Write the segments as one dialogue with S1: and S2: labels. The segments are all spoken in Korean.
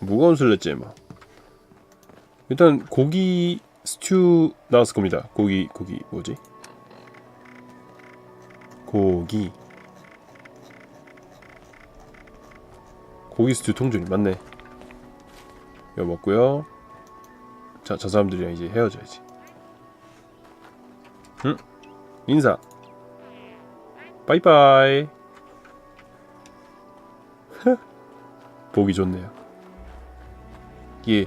S1: 무거운 술래째 뭐. 일단 고기 스튜 나왔을 겁니다. 고기 고기 뭐지? 고기. 고기 스튜 통조림 맞네. 이거 먹고요. 자 저 사람들이랑 이제 헤어져야지 응? 인사. 바이바이. 보기 좋네요 이게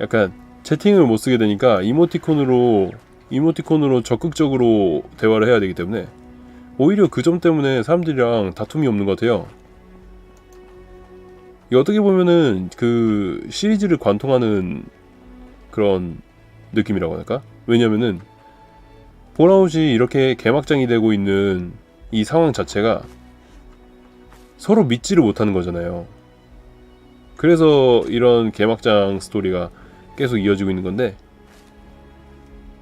S1: 약간 채팅을 못 쓰게 되니까 이모티콘으로 이모티콘으로 적극적으로 대화를 해야 되기 때문에 오히려 그 점 때문에 사람들이랑 다툼이 없는 것 같아요. 어떻게 보면은 그 시리즈를 관통하는 그런 느낌이라고 할까? 왜냐면은 폴아웃이 이렇게 개막장이 되고 있는 이 상황 자체가 서로 믿지를 못하는 거잖아요. 그래서 이런 개막장 스토리가 계속 이어지고 있는 건데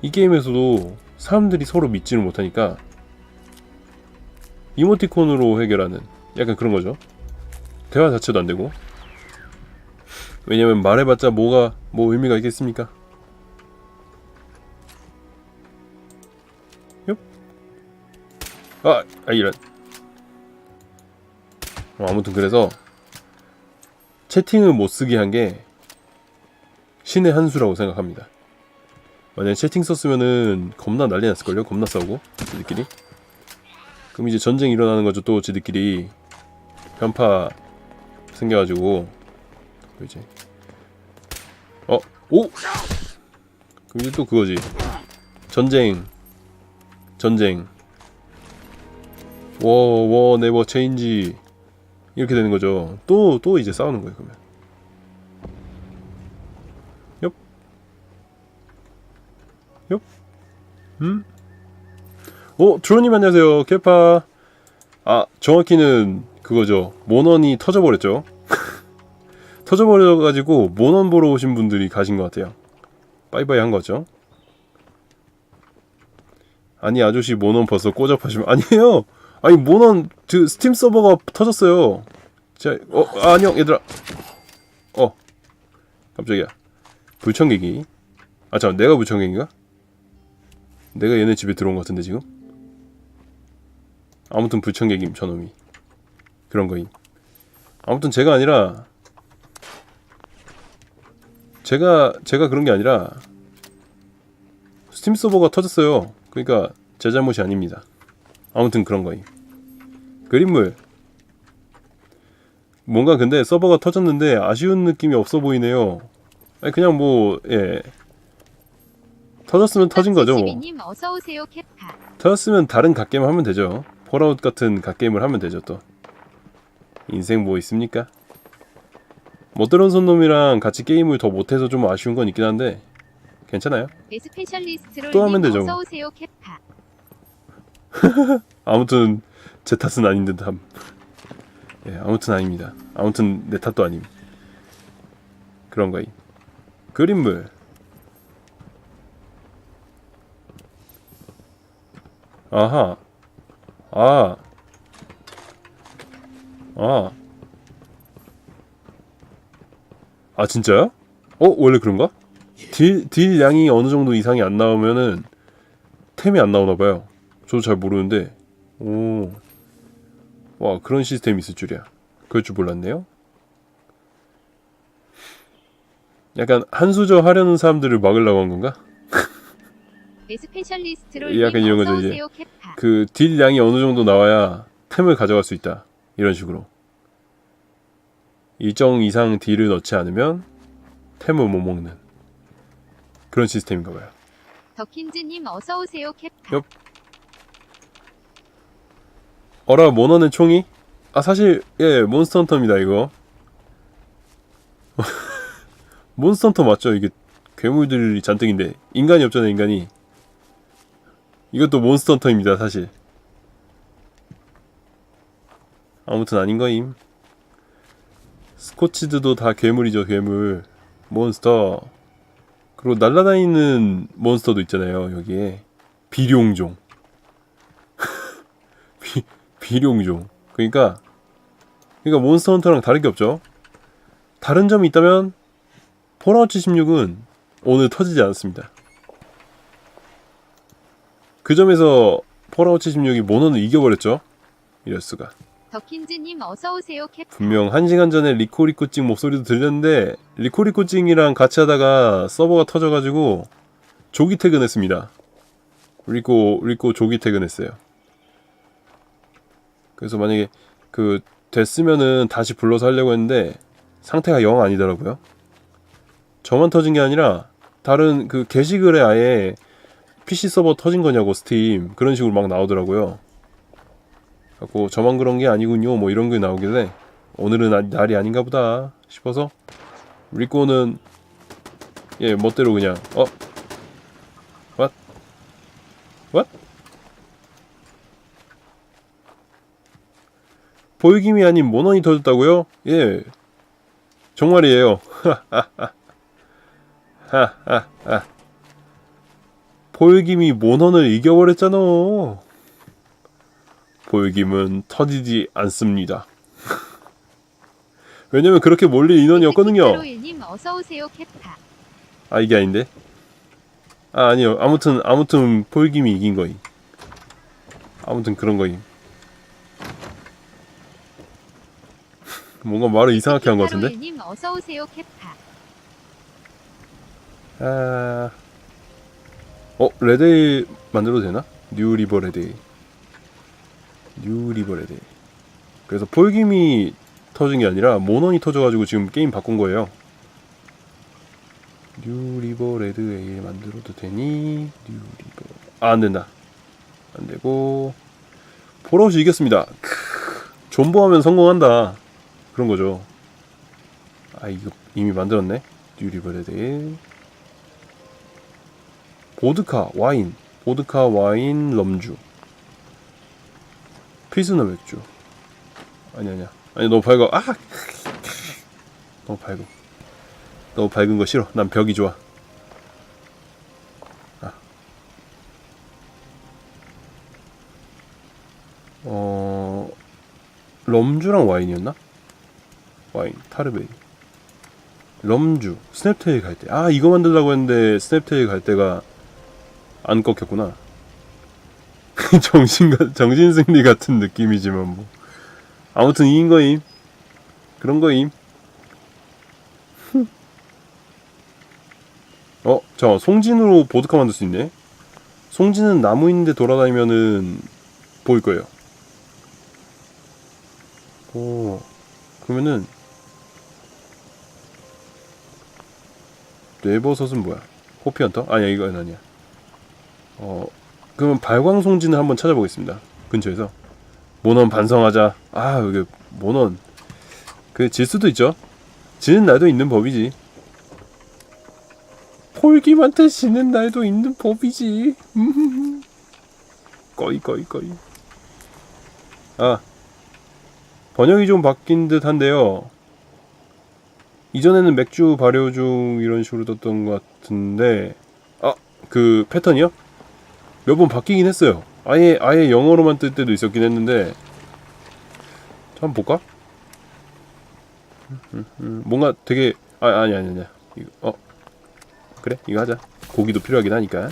S1: 이 게임에서도 사람들이 서로 믿지를 못하니까 이모티콘으로 해결하는 약간 그런 거죠. 대화 자체도 안 되고 왜냐면 말해봤자 뭐가 뭐 의미가 있겠습니까? 엽. 아, 아 이런. 어, 아무튼 그래서 채팅을 못 쓰게 한 게 신의 한 수라고 생각합니다. 만약에 채팅 썼으면은 겁나 난리 났을걸요? 겁나 싸우고 지들끼리. 그럼 이제 전쟁 일어나는 거죠. 또 지들끼리 편파 생겨가지고 또 이제 어 오. 그럼 이제 또 그거지. 전쟁 전쟁 워워 네버 체인지 이렇게 되는 거죠. 또 또 이제 싸우는 거예요. 그러면. 엽. 엽. 음? 어, 드로님 안녕하세요. 케파. 아, 정확히는 그거죠. 모넌이 터져버렸죠. 터져버려가지고 모넌 보러 오신 분들이 가신 것 같아요. 빠이빠이 한 거죠. 아니 아저씨 모넌 벌써 꼬잡하시면 아니에요. 아니 모넌 그 스팀 서버가 터졌어요. 자, 어 아, 안녕 얘들아. 어 깜짝이야. 불청객이. 아 잠깐 내가 불청객인가? 내가 얘네 집에 들어온 것 같은데 지금. 아무튼 불청객임 저놈이. 그런 거임. 아무튼 제가 아니라 제가 제가 그런 게 아니라 스팀 서버가 터졌어요. 그러니까 제 잘못이 아닙니다. 아무튼 그런 거임. 그림물. 뭔가 근데 서버가 터졌는데 아쉬운 느낌이 없어 보이네요. 아니 그냥 뭐 예. 터졌으면 터진 거죠 뭐. 터졌으면 다른 갓게임 하면 되죠. 폴아웃 같은 갓게임을 하면 되죠 또. 인생 뭐 있습니까? 못 들은 손놈이랑 같이 게임을 더 못해서 좀 아쉬운 건 있긴 한데 괜찮아요.
S2: 스페셜리스트로
S1: 또 하면 되죠.
S2: 캡파.
S1: 아무튼 제 탓은 아닌 듯함. 예, 아무튼 아닙니다. 아무튼 내 탓도 아님. 그런 거임. 그림물. 아하. 아. 아. 아 진짜요? 어 원래 그런가? 딜, 딜 양이 어느 정도 이상이 안 나오면은 템이 안 나오나 봐요. 저도 잘 모르는데 오. 와, 그런 시스템이 있을 줄이야. 그럴 줄 몰랐네요. 약간 한수저 하려는 사람들을 막으려고 한 건가? 약간 이런 거죠, 이제. 그 딜 양이 어느 정도 나와야 템을 가져갈 수 있다. 이런 식으로. 일정 이상 딜을 넣지 않으면 템을 못 먹는 그런 시스템인가 봐요.
S2: 더킨즈님 어서 오세요.
S1: 엽. 어라 모너는 총이? 아 사실 예 몬스터 헌터입니다 이거. 몬스터 헌터 맞죠? 이게 괴물들이 잔뜩인데. 인간이 없잖아요 인간이. 이것도 몬스터 헌터입니다 사실. 아무튼 아닌 거임. 스코치드도 다 괴물이죠 괴물. 몬스터. 그리고 날아다니는 몬스터도 있잖아요 여기에. 비룡종 비, 비룡종 그러니까 그러니까 몬스터 헌터랑 다를 게 없죠 다른 점이 있다면 폴아웃 76은 오늘 터지지 않았습니다. 그 점에서 폴아웃 76이 모노는 이겨버렸죠. 이럴 수가.
S2: 더킨즈님 어서 오세요 캡타.
S1: 분명 한 시간 전에 리코리코찡 목소리도 들렸는데 리코리코찡이랑 같이 하다가 서버가 터져가지고 조기 퇴근했습니다. 리코 리코 조기 퇴근했어요. 그래서 만약에 그 됐으면은 다시 불러서 하려고 했는데 상태가 영 아니더라고요. 저만 터진 게 아니라 다른 그 게시글에 아예 PC 서버 터진 거냐고 스팀 그런 식으로 막 나오더라고요. 갖고 저만 그런 게 아니군요. 뭐 이런 게 나오길래 오늘은 아- 날이 아닌가 보다 싶어서 리코는 예 멋대로 그냥 어 보이김이 아닌 모넌이 터졌다고요? 예 정말이에요. 하하하 보이김이 모넌을 이겨버렸잖아. 보이김은 터지지 않습니다. 왜냐면 그렇게 몰릴
S2: 인원이었거든요. 캡타.
S1: 아 이게 아닌데? 아 아니요. 아무튼 아무튼 보이김이 이긴 거임. 아무튼 그런 거임. 뭔가 말을 이상하게 한 것 같은데?
S2: 님 어서 오세요 캡타.
S1: 아... 어? 레데이 만들어도 되나? 뉴 리버 레데이 뉴 리버 레데이 그래서 폴김이 터진 게 아니라 모넌이 터져가지고 지금 게임 바꾼 거예요 뉴 리버 레드에이 만들어도 되니? 뉴 리버 아 안 된다 안 되고 폴아웃이 이겼습니다 크 존버하면 성공한다 그런 거죠. 아 이거 이미 만들었네. 뉴 리버 레데이 보드카 와인. 보드카 와인 럼주. 피스너 맥주. 아니 아니야. 아니 너무 밝아. 아! 너무 밝아. 너무 밝은 거 싫어. 난 벽이 좋아. 아. 어 럼주랑 와인이었나 와인 타르베이 럼주 스냅테일 갈 때 아 이거 만들려고 했는데 스냅테일 갈 때가 안 꺾였구나. 정신 정신 승리 같은 느낌이지만 뭐 아무튼 이긴 거임. 그런 거임. 어, 자 송진으로 보드카 만들 수 있네. 송진은 나무 있는데 돌아다니면은 보일 거예요. 오, 그러면은 뇌버섯은 뭐야? 호피헌터? 아니야 이건 아니야. 어 그러면 발광송진을 한번 찾아보겠습니다. 근처에서 모넌 반성하자. 아 여기 모넌 그 질 수도 있죠. 지는 날도 있는 법이지. 폴김한테 지는 날도 있는 법이지. 꺼이 꺼이 꺼이. 아 번역이 좀 바뀐 듯 한데요. 이전에는 맥주 발효 중 이런 식으로 떴던 것 같은데 아 그 패턴이요? 몇 번 바뀌긴 했어요. 아예 아예 영어로만 뜰 때도 있었긴 했는데 자, 한번 볼까? 음, 음, 음, 뭔가 되게 아 아니 아니 아니야. 이거 어 그래 이거 하자. 고기도 필요하긴 하니까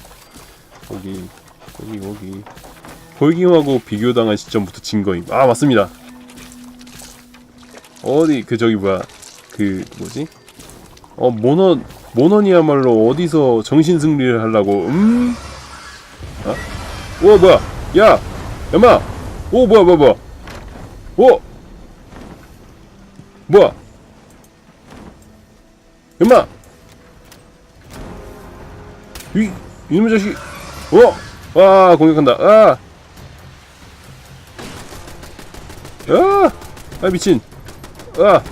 S1: 고기 고기 고기 홀김하고 비교당한 시점부터 진 거임. 아 맞습니다. 어디 그 저기 뭐야 그 뭐지? 어 모넌 모넌이야말로 어디서 정신 승리를 하려고 음? 어? 오 뭐야? 야, 야마, 오 뭐야 뭐야 뭐야? 오 뭐야? 야마, 이 이놈의 자식, 어? 와 공격한다. 아, 아, 아 미친, 아,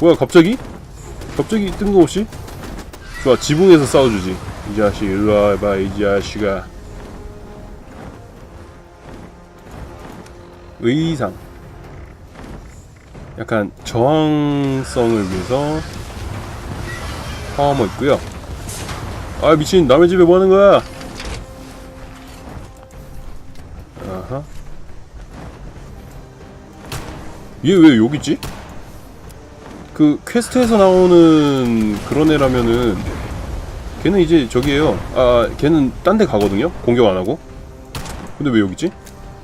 S1: 뭐야 갑자기? 갑자기 뜬금없이? 좋아 지붕에서 싸워주지. 이 자식 일로 와봐 이 자식아 의상 약간 저항성을 위해서 파워머 있고요 아 미친 남의 집에 뭐 하는 거야 아하 얘 왜 여기 있지? 그 퀘스트에서 나오는 그런 애라면은 걔는 이제 저기에요. 아 걔는 딴 데 가거든요. 공격 안 하고. 근데 왜 여기 있지?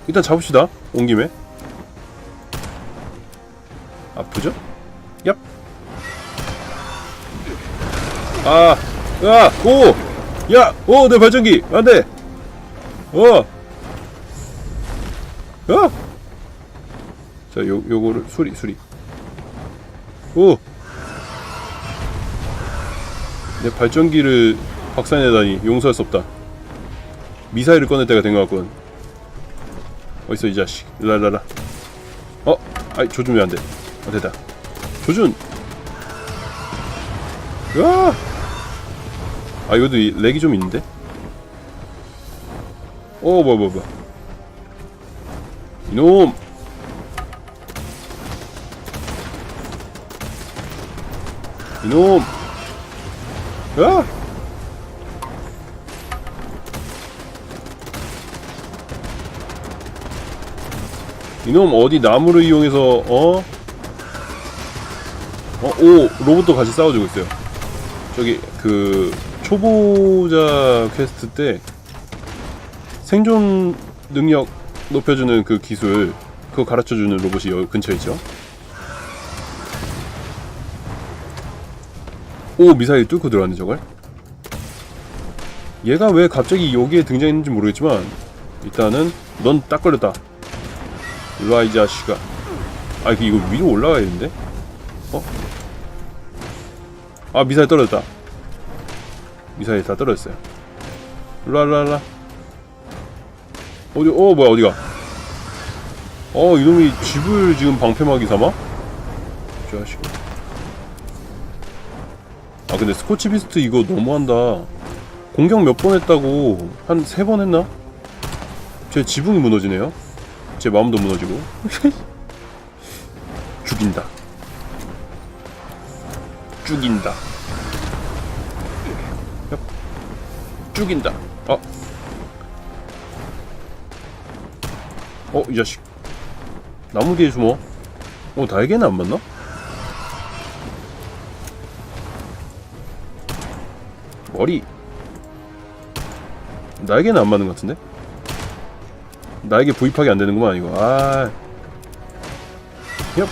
S1: 일단 잡읍시다. 온 김에. 아프죠? 얍. 아, 야, 오, 야, 오, 내 발전기, 안 돼. 어, 야. 자, 요, 요거를 수리, 수리. 오. 내 발전기를 박살내다니 용서할 수 없다. 미사일을 꺼낼 때가 된 것 같군. 어딨어 이 자식. 랄랄라. 어, 아이 조준 왜 안 돼? 아 됐다. 조준. 야. 아 이것도 이- 렉이 좀 있는데? 어 뭐야 뭐야 뭐야. 이놈. 이놈. 야. 이놈 어디 나무를 이용해서 어? 어, 오 로봇도 같이 싸워주고 있어요. 저기 그 초보자 퀘스트 때 생존 능력 높여주는 그 기술 그거 가르쳐주는 로봇이 여기 근처에 있죠. 오 미사일 뚫고 들어왔네 저걸. 얘가 왜 갑자기 여기에 등장했는지 모르겠지만 일단은 넌 딱 걸렸다. 일로와 이 자식아. 아 이거 위로 올라가야 되는데? 어? 아 미사일 떨어졌다 미사일 다 떨어졌어요 일로와 어디 어 뭐야 어디가 어 이놈이 집을 지금 방패막이 삼아? 이 자식 아 근데 스코치 비스트 이거 너무한다 공격 몇 번 했다고 한 세 번 했나? 제 지붕이 무너지네요 제 마음도 무너지고 죽인다 죽인다. 얍. 죽인다. 어. 어, 이 자식. 나무 뒤에 숨어. 어, 날개는 안 맞나? 머리. 날개는 안 맞는 것 같은데? 날개 부입하기 안 되는구만, 이거. 아. 얍.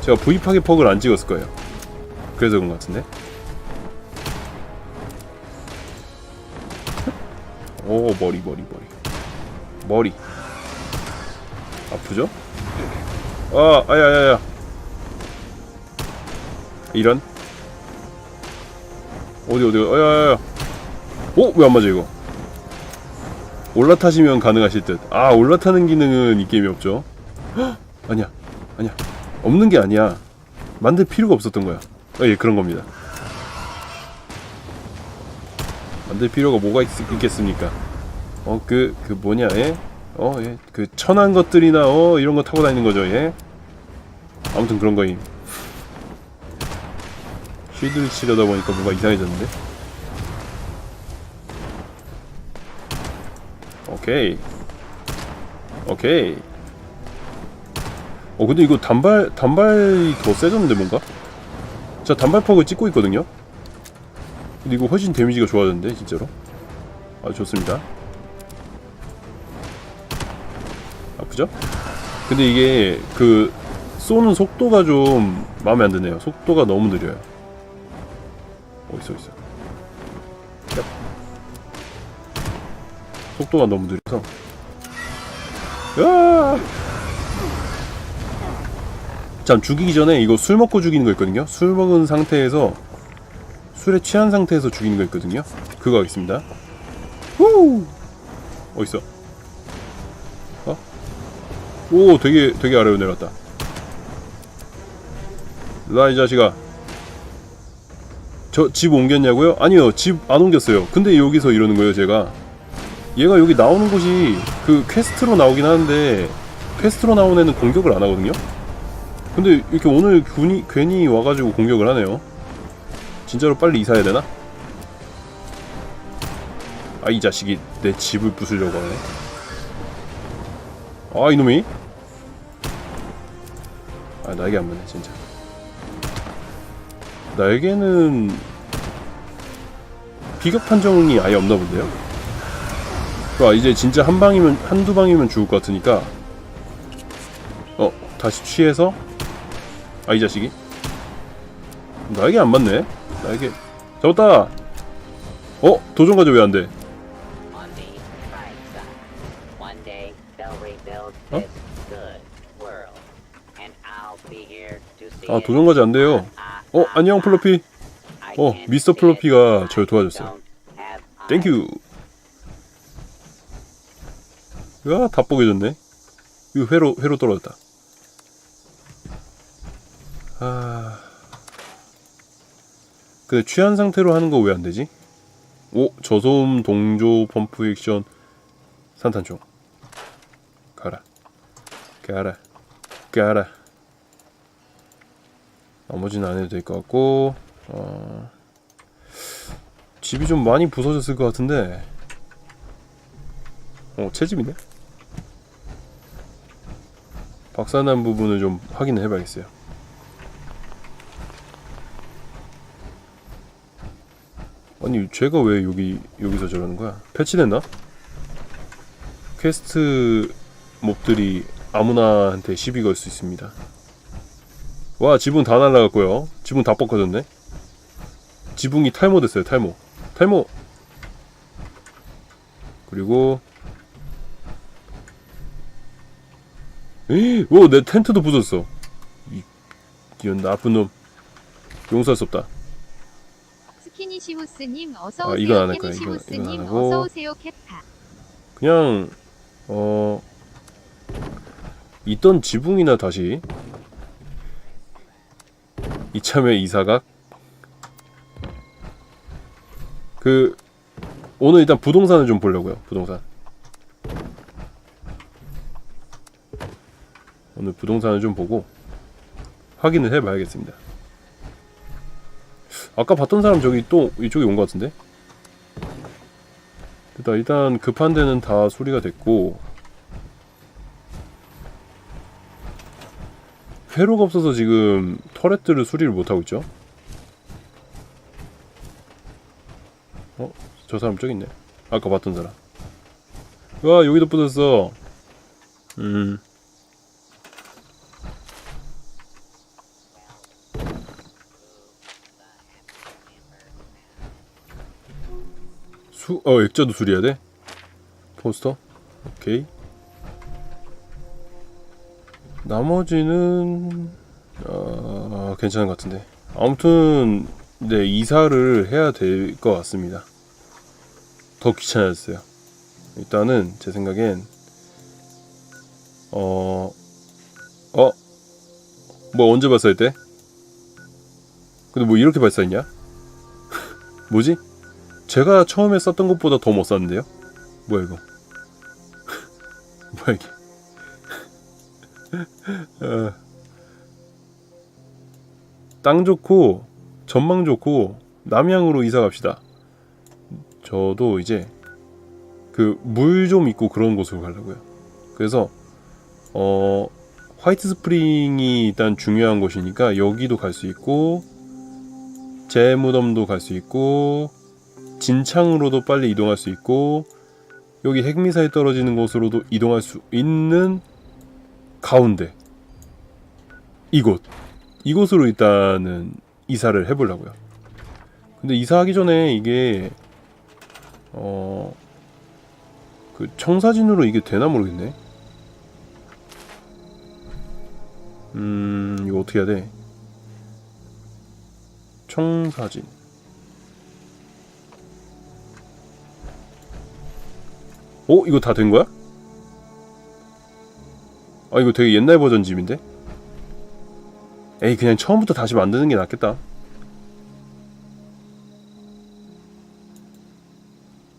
S1: 제가 부입하게 퍽을 안 찍었을 거예요. 그래서 그런 것 같은데. 오 머리 머리 머리 머리 아프죠? 아 아야야야 이런 어디 어디 아야야야 오왜 안 맞아 이거 올라타시면 가능하실 듯아 올라타는 기능은 이 게임에 없죠 헉, 아니야 아니야 없는 게 아니야. 만들 필요가 없었던 거야. 어, 예, 그런 겁니다. 만들 필요가 뭐가 있, 있겠습니까? 어, 그, 그 뭐냐, 예? 어, 예. 그 천한 것들이나, 어, 이런 거 타고 다니는 거죠, 예? 아무튼 그런 거임. 쉴드를 치려다 보니까 뭔가 이상해졌는데? 오케이. 오케이. 어 근데 이거 단발 단발이 더 세졌는데 뭔가? 자 단발퍽을 찍고 있거든요. 근데 이거 훨씬 데미지가 좋아졌는데 진짜로. 아 좋습니다. 아프죠? 근데 이게 그 쏘는 속도가 좀 마음에 안 드네요. 속도가 너무 느려요. 어딨어 어딨어. 얍. 속도가 너무 느려서. 야! 참 죽이기 전에 이거 술 먹고 죽이는 거 있거든요. 술 먹은 상태에서 술에 취한 상태에서 죽이는 거 있거든요. 그거 하겠습니다. 후! 어딨어? 어? 오, 되게 되게 아래로 내려갔다. 나 이 자식아. 저 집 옮겼냐고요? 아니요, 집 안 옮겼어요. 근데 여기서 이러는 거예요, 제가. 얘가 여기 나오는 곳이 그 퀘스트로 나오긴 하는데 퀘스트로 나온 애는 공격을 안 하거든요. 근데 이렇게 오늘 괜히, 괜히 와가지고 공격을 하네요. 진짜로 빨리 이사해야 되나? 아 이 자식이 내 집을 부수려고 하네. 아 이놈이? 아 날개 안 맞네 진짜 날개는 비격 판정이 아예 없나 본데요? 와 이제 진짜 한 방이면 한두 방이면 죽을 것 같으니까. 어 다시 취해서? 아 이 자식이? 날개 안 맞네. 날개 잡았다! 어? 도전 과제 왜안 돼?
S3: see
S1: 아. 도전 과제 안 돼요 어 안녕. 플로피. 어 미스터. 플로피가 저를 도와줬어요. 땡큐 야다 뽀개졌네. 이거 회로 회로 떨어졌다. 아. 근데 취한 상태로 하는 거 왜 안 되지? 오 저소음 동조 펌프 액션. 산탄총. 가라. 가라. 가라 나머지는 안 해도 될 것 같고 어 집이 좀 많이 부서졌을 것 같은데. 어 채집이네? 박사난 부분을 좀 확인을 해봐야겠어요. 아니 쟤가 왜 여기 여기서 저러는 거야? 패치됐나? 퀘스트 몹들이 아무나한테 시비 걸 수 있습니다 와 지붕 다 날라갔고요 지붕 다 뻗어졌네 지붕이 탈모됐어요 탈모 탈모 그리고 오내 텐트도 부쉈어 이 이런 나쁜 놈 용서할 수 없다
S2: 스키니시호스님 어서
S1: 아,
S2: 오세요.
S1: 이건 안할 거야. 이건- 이건 안 하고.
S2: 어서 오세요. 캡파.
S1: 그냥 어 있던 지붕이나 다시 이참에 이사각 그 오늘 일단 부동산을 좀 보려고요 부동산. 오늘 부동산을 좀 보고 확인을 해봐야겠습니다. 아까 봤던 사람 저기 또 이쪽에 온 것 같은데? 일단, 급한 데는 다 수리가 됐고 회로가 없어서 지금 터렛들을 수리를 못하고 있죠 어? 저 사람 저기 있네 아까 봤던 사람 와 여기도 부쉈어 음 수, 어, 액자도 수리해야 돼? 포스터? 오케이. 나머지는, 어, 괜찮은 것 같은데. 아무튼, 네, 이사를 해야 될 것 같습니다. 더 귀찮아졌어요. 일단은, 제 생각엔, 어, 어? 뭐 언제 발사했대? 근데 뭐 이렇게 발사했냐? 뭐지? 제가 처음에 썼던 것보다 더못 샀는데요? 뭐야 이거? 뭐야 이게? 어. 땅 좋고 전망 좋고 남양으로 이사 갑시다. 저도 이제 그 물 좀 있고 그런 곳으로 가려고요. 그래서 어 화이트 스프링이 일단 중요한 곳이니까 여기도 갈 수 있고 제 무덤도 갈 수 있고 진창으로도 빨리 이동할 수 있고 여기 핵미사일 떨어지는 곳으로도 이동할 수 있는 가운데 이곳 이곳으로 일단은 이사를 해보려고요. 근데 이사하기 전에 이게 어 그 청사진으로 이게 되나 모르겠네. 음 이거 어떻게 해야 돼? 청사진 어? 이거 다 된 거야? 아 이거 되게 옛날 버전 집인데? 에이 그냥 처음부터 다시 만드는 게 낫겠다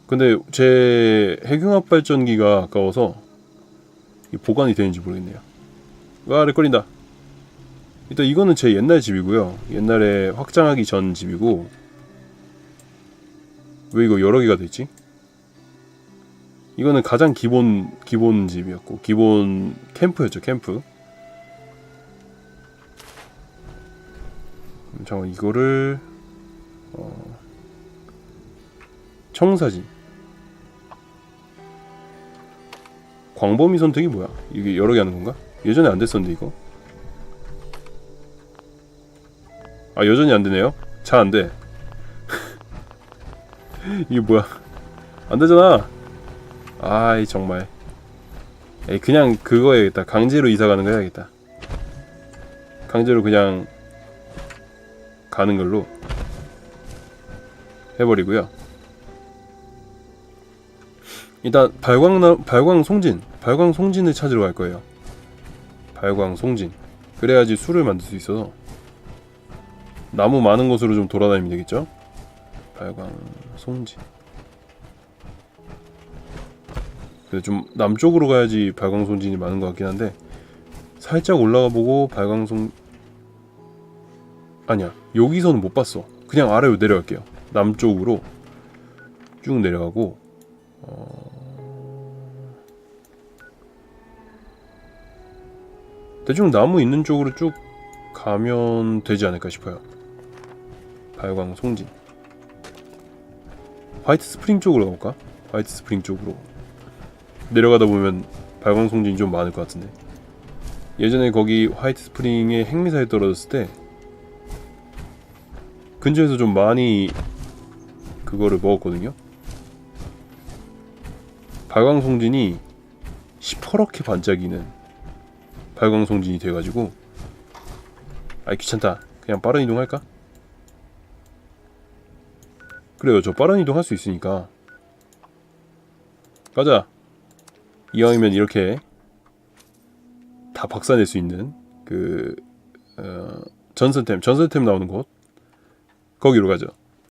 S1: 근데 제 핵융합 발전기가 아까워서 보관이 되는지 모르겠네요 와 렉걸린다 일단 이거는 제 옛날 집이고요 옛날에 확장하기 전 집이고 왜 이거 여러 개가 됐지? 이거는 가장 기본 기본 집이었고 기본 캠프였죠 캠프 음, 잠깐 이거를 어, 청사진 광범위 선택이 뭐야? 이게 여러 개 하는 건가? 예전에 안 됐었는데 이거 아 여전히 안 되네요? 잘 안 돼. 이게 뭐야? 안 되잖아. 아이 정말. 에이 그냥 그거 해야겠다. 강제로 이사 가는 거 해야겠다. 강제로 그냥 가는 걸로 해버리고요. 일단 발광 발광 송진 발광 송진을 찾으러 갈 거예요. 발광 송진. 그래야지 술을 만들 수 있어서 나무 많은 곳으로 좀 돌아다니면 되겠죠? 발광 송진. 근데 좀 남쪽으로 가야지 발광 송진이 많은 것 같긴 한데 살짝 올라가 보고 발광 송 아니야 여기서는 못 봤어. 그냥 아래로 내려갈게요. 남쪽으로 쭉 내려가고 어... 대충 나무 있는 쪽으로 쭉 가면 되지 않을까 싶어요. 발광 송진. 화이트 스프링 쪽으로 가볼까? 화이트 스프링 쪽으로 내려가다 보면 발광 송진이 좀 많을 것 같은데. 예전에 거기 화이트 스프링에 핵미사일 떨어졌을 때 근처에서 좀 많이 그거를 먹었거든요. 발광 송진이 시퍼렇게 반짝이는 발광 송진이 돼가지고 아이 귀찮다. 그냥 빠른 이동할까? 그래요. 저 빠른 이동할 수 있으니까 가자. 이왕이면 이렇게 다 박사낼 수 있는 그 어, 전설템 전설템 나오는 곳 거기로 가죠.